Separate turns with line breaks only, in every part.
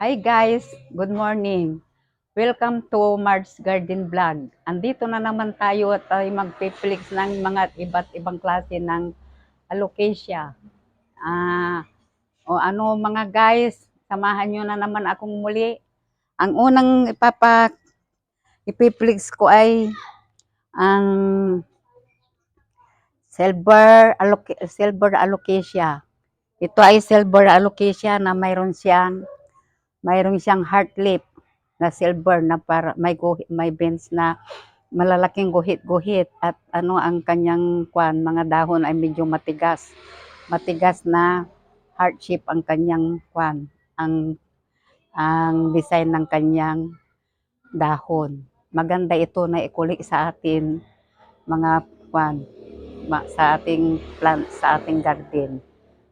Hi guys, good morning. Welcome to March Garden Vlog. Andito na naman tayo at tayo magpiplex ng mga iba't ibang klase ng alocasia. Ah, o ano mga guys, samahan nyo na naman akong muli. Ang unang ipapa ipiplex ko ay ang silver aloc silver alocasia. Ito ay silver alocasia na mayroon siyang mayroon siyang heart lip na silver na para may guhit, may bends na malalaking guhit-guhit at ano ang kanyang kwan mga dahon ay medyo matigas. Matigas na heart shape ang kanyang kwan, ang ang design ng kanyang dahon. Maganda ito na ikulik sa atin mga kwan sa ating plant sa ating garden.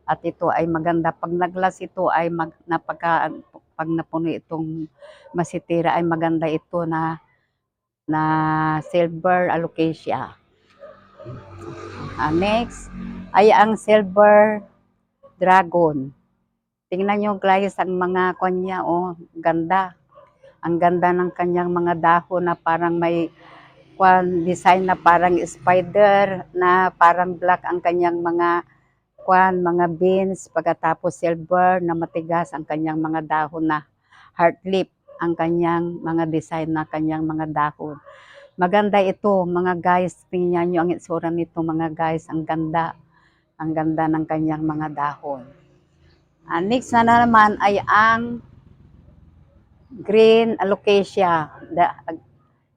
At ito ay maganda pag naglas ito ay mag, napaka pag napuno itong masitira ay maganda ito na na silver alocasia. Ah, next ay ang silver dragon. Tingnan nyo guys ang mga kanya oh, ganda. Ang ganda ng kanyang mga dahon na parang may kwan design na parang spider na parang black ang kanyang mga kwan mga beans pagkatapos silver na matigas ang kanyang mga dahon na heart lip ang kanyang mga design na kanyang mga dahon. Maganda ito mga guys, tingnan nyo ang itsura nito mga guys, ang ganda. Ang ganda ng kanyang mga dahon. Ah, next na naman ay ang green alocasia, the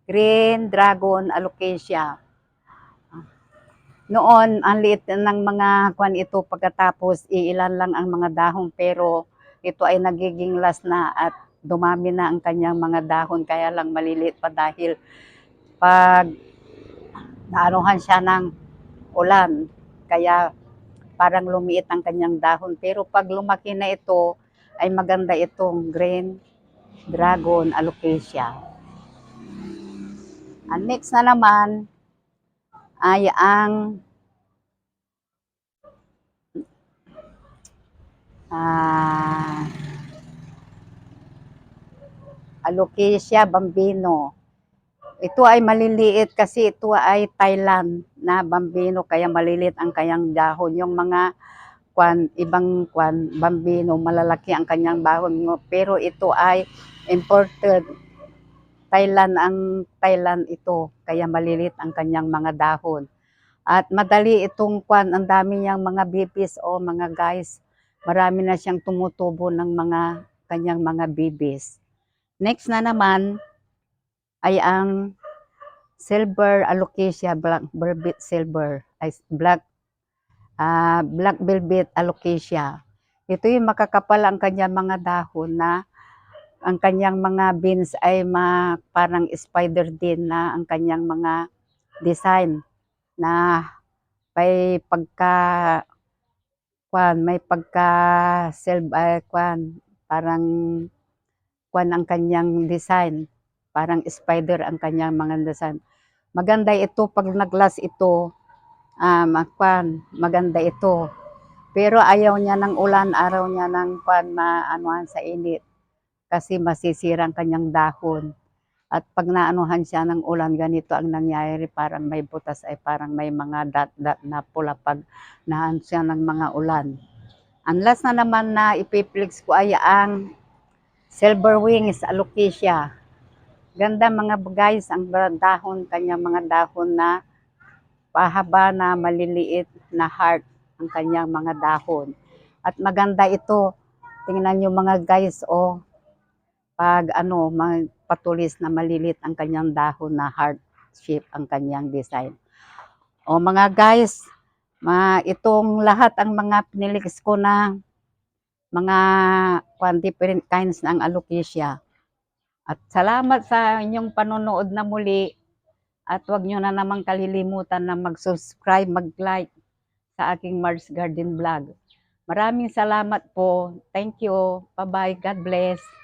green dragon alocasia. Noon, ang liit ng mga kwan ito pagkatapos iilan lang ang mga dahon pero ito ay nagiging last na at dumami na ang kanyang mga dahon kaya lang maliliit pa dahil pag naanuhan siya ng ulan kaya parang lumiit ang kanyang dahon pero pag lumaki na ito ay maganda itong green dragon alocasia. Ang next na naman ay ang ah, Alocasia bambino. Ito ay maliliit kasi ito ay Thailand na bambino kaya maliliit ang kanyang dahon. Yung mga kwan, ibang kwan, bambino, malalaki ang kanyang dahon. Pero ito ay imported Thailand ang Thailand ito, kaya malilit ang kanyang mga dahon. At madali itong kwan, ang dami niyang mga bibis o mga guys. Marami na siyang tumutubo ng mga kanyang mga bibis. Next na naman ay ang silver alocasia, black velvet silver, ay black ah black velvet alocasia. Ito yung makakapal ang kanyang mga dahon na ang kanyang mga beans ay ma, parang spider din na ang kanyang mga design na may pagka kwan, may pagka self uh, kwan, parang kwan ang kanyang design, parang spider ang kanyang mga design. Maganda ito pag naglas ito, um, kwan, maganda ito. Pero ayaw niya ng ulan, araw niya ng kwan, maanuhan sa init kasi masisira ang kanyang dahon. At pag naanuhan siya ng ulan, ganito ang nangyayari, parang may butas ay parang may mga dot-dot na pula pag naan siya ng mga ulan. Last na naman na ipiplex ko ay ang silver wings alocasia. Ganda mga guys, ang dahon, kanyang mga dahon na pahaba na maliliit na heart ang kanyang mga dahon. At maganda ito, tingnan nyo mga guys, oh, pag ano, patulis na malilit ang kanyang dahon na heart shape ang kanyang design. O mga guys, ma itong lahat ang mga pinilis ko na mga different kinds ng alocasia. At salamat sa inyong panonood na muli. At huwag nyo na namang kalilimutan na mag-subscribe, mag-like sa aking Mars Garden Vlog. Maraming salamat po. Thank you. Bye-bye. God bless.